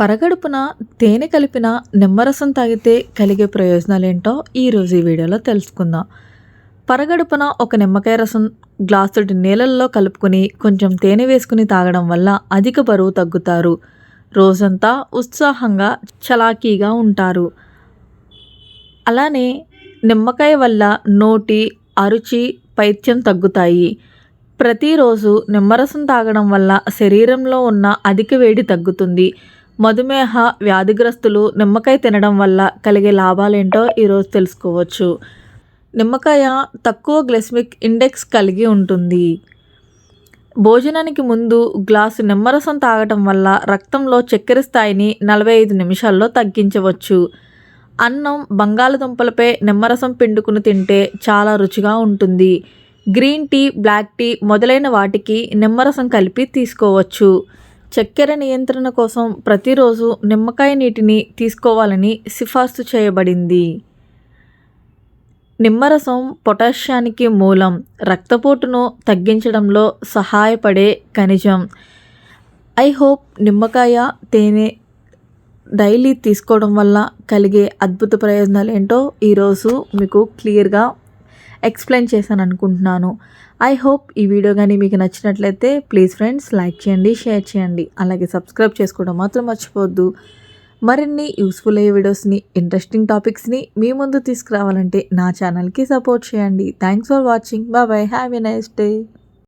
పరగడుపున తేనె కలిపిన నిమ్మరసం తాగితే కలిగే ప్రయోజనాలేంటో ఈరోజు ఈ వీడియోలో తెలుసుకుందాం. పరగడుపున ఒక నిమ్మకాయ రసం గ్లాసుడి నీళ్ళల్లో కలుపుకొని కొంచెం తేనె వేసుకుని తాగడం వల్ల అధిక బరువు తగ్గుతారు. రోజంతా ఉత్సాహంగా చలాకీగా ఉంటారు. అలానే నిమ్మకాయ వల్ల నోటి అరుచి పైత్యం తగ్గుతాయి. ప్రతిరోజు నిమ్మరసం తాగడం వల్ల శరీరంలో ఉన్న అధిక వేడి తగ్గుతుంది. మధుమేహ వ్యాధిగ్రస్తులు నిమ్మకాయ తినడం వల్ల కలిగే లాభాలేంటో ఈరోజు తెలుసుకోవచ్చు. నిమ్మకాయ తక్కువ గ్లెస్మిక్ ఇండెక్స్ కలిగి ఉంటుంది. భోజనానికి ముందు గ్లాసు నిమ్మరసం తాగటం వల్ల రక్తంలో చక్కెర స్థాయిని నలభై ఐదు నిమిషాల్లో తగ్గించవచ్చు. అన్నం బంగాళదుంపలపై నిమ్మరసం పిండుకుని తింటే చాలా రుచిగా ఉంటుంది. గ్రీన్ టీ బ్లాక్ టీ మొదలైన వాటికి నిమ్మరసం కలిపి తీసుకోవచ్చు. చక్కెర నియంత్రణ కోసం ప్రతిరోజు నిమ్మకాయ నీటిని తీసుకోవాలని సిఫార్సు చేయబడింది. నిమ్మరసం పొటాషియానికి మూలం. రక్తపోటును తగ్గించడంలో సహాయపడే ఖనిజం. ఐ హోప్ నిమ్మకాయ తేనె డైలీ తీసుకోవడం వల్ల కలిగే అద్భుత ప్రయోజనాలు ఏంటో ఈరోజు మీకు క్లియర్గా ఎక్స్ప్లెయిన్ చేశాను అనుకుంటున్నాను. ఐ హోప్ ఈ వీడియో కానీ మీకు నచ్చినట్లయితే ప్లీజ్ ఫ్రెండ్స్ లైక్ చేయండి షేర్ చేయండి. అలాగే సబ్స్క్రైబ్ చేసుకోవడం మాత్రం మర్చిపోవద్దు. మరిన్ని యూస్ఫుల్ అయ్యే వీడియోస్ని ఇంట్రెస్టింగ్ టాపిక్స్ని మీ ముందు తీసుకురావాలంటే నా ఛానల్కి సపోర్ట్ చేయండి. Thanks for watching bye bye have a nice day